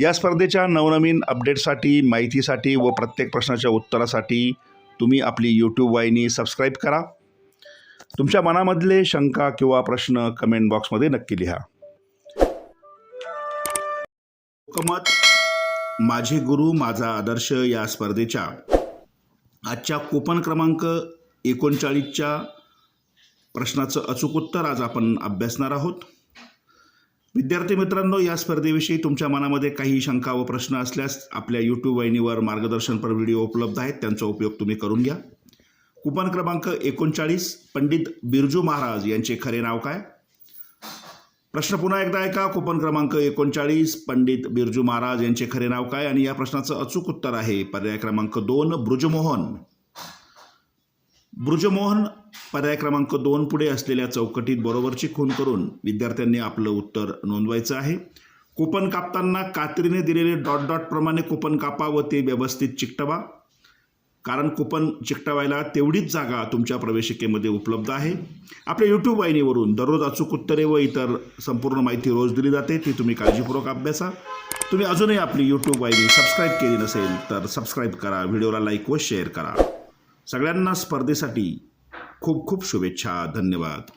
या स्पर्धेच्या नवनवीन अपडेटसाठी माहितीसाठी व प्रत्येक प्रश्नाच्या उत्तरासाठी तुम्ही आपली यूट्यूब वाहिनी सबस्क्राईब करा. तुमच्या मनामधले शंका किंवा प्रश्न कमेंट बॉक्समध्ये नक्की लिहा. लोकमत माझे गुरु माझा आदर्श या स्पर्धेच्या आजच्या कोपन क्रमांक एकोणचाळीसच्या प्रश्नाचं अचूक उत्तर आज आपण अभ्यासणार आहोत. विद्यार्थी मित्रांनो या स्पर्धेविषयी तुमच्या मनामध्ये काही शंका व प्रश्न असल्यास आपल्या यूट्यूब वाहिनीवर मार्गदर्शनपर व्हिडिओ उपलब्ध आहेत. त्यांचा उपयोग तुम्ही करून घ्या. कुपन क्रमांक एकोणचाळीस पंडित बिरजू महाराज यांचे खरे नाव काय? प्रश्न पुन्हा एकदा ऐका. कुपन क्रमांक एकोणचाळीस पंडित बिरजू महाराज यांचे खरे नाव काय? आणि या प्रश्नाचं अचूक उत्तर आहे. पर्याय क्रमांक दोन ब्रुजमोहन ब्रुजमोहन पर्याय क्रमांक दोन पुढे असलेल्या चौकटीत बरोबरची खून करून विद्यार्थ्यांनी आपलं उत्तर नोंदवायचं आहे. कुपन कापताना कात्रीने दिलेले डॉट डॉट प्रमाणे कुपन कापा व ते व्यवस्थित चिकटवा. कारण कुपन चिकटवायला तेवढीच जागा तुमच्या प्रवेशिकेमध्ये उपलब्ध आहे. आपल्या यूट्यूब वाहिनीवरून दररोज अचूक उत्तरे व इतर संपूर्ण माहिती रोज दिली जाते ती तुम्ही काळजीपूर्वक अभ्यासा. तुम्ही अजूनही आपली यूट्यूब वाहिनी सबस्क्राईब केली नसेल तर सबस्क्राईब करा व्हिडिओला लाईक व शेअर करा. सगळ्यांना स्पर्धेसाठी खूप खूप शुभेच्छा धन्यवाद.